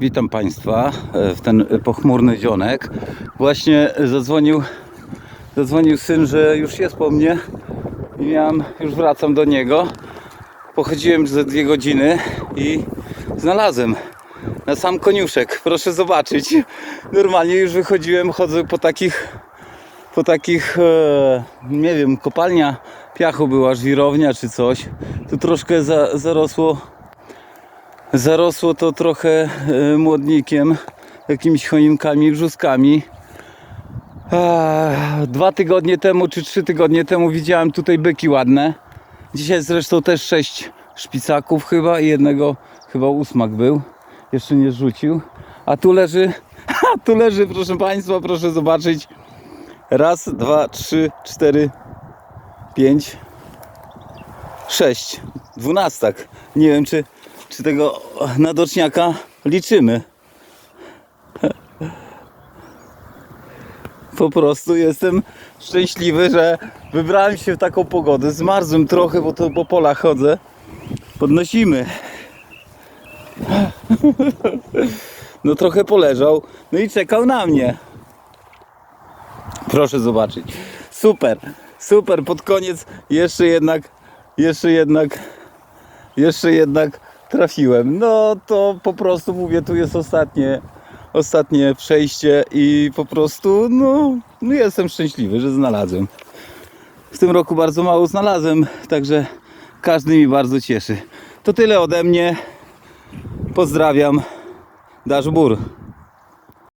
Witam Państwa e, w ten pochmurny dzionek. Właśnie zadzwonił, zadzwonił syn, że już jest po mnie i miałem, już wracam do niego. Pochodziłem ze dwie godziny i znalazłem na sam koniuszek. Proszę zobaczyć. Normalnie już wychodziłem, chodzę po takich, po takich, e, nie wiem, kopalnia piachu była, żwirownia czy coś. Tu troszkę za, zarosło Zarosło to trochę e, młodnikiem, jakimiś choinkami, brzuskami. Dwa tygodnie temu czy trzy tygodnie temu widziałem tutaj byki ładne. Dzisiaj zresztą też sześć szpicaków chyba i jednego chyba ósmak był. Jeszcze nie rzucił. A tu leży, a tu leży proszę Państwa, proszę zobaczyć. Raz, dwa, trzy, cztery, pięć, sześć. Dwunastak. Nie wiem czy czy tego nadoczniaka liczymy. Po prostu jestem szczęśliwy, że wybrałem się w taką pogodę. Zmarzłem trochę, bo to po polach chodzę. Podnosimy. No trochę poleżał, no i czekał na mnie. Proszę zobaczyć. Super, super. Pod koniec jeszcze jednak, jeszcze jednak jeszcze jednak trafiłem. No to po prostu mówię, tu jest ostatnie, ostatnie przejście i po prostu no, no jestem szczęśliwy, że znalazłem. W tym roku bardzo mało znalazłem, także każdy mi bardzo cieszy. To tyle ode mnie. Pozdrawiam. Dasz Bur.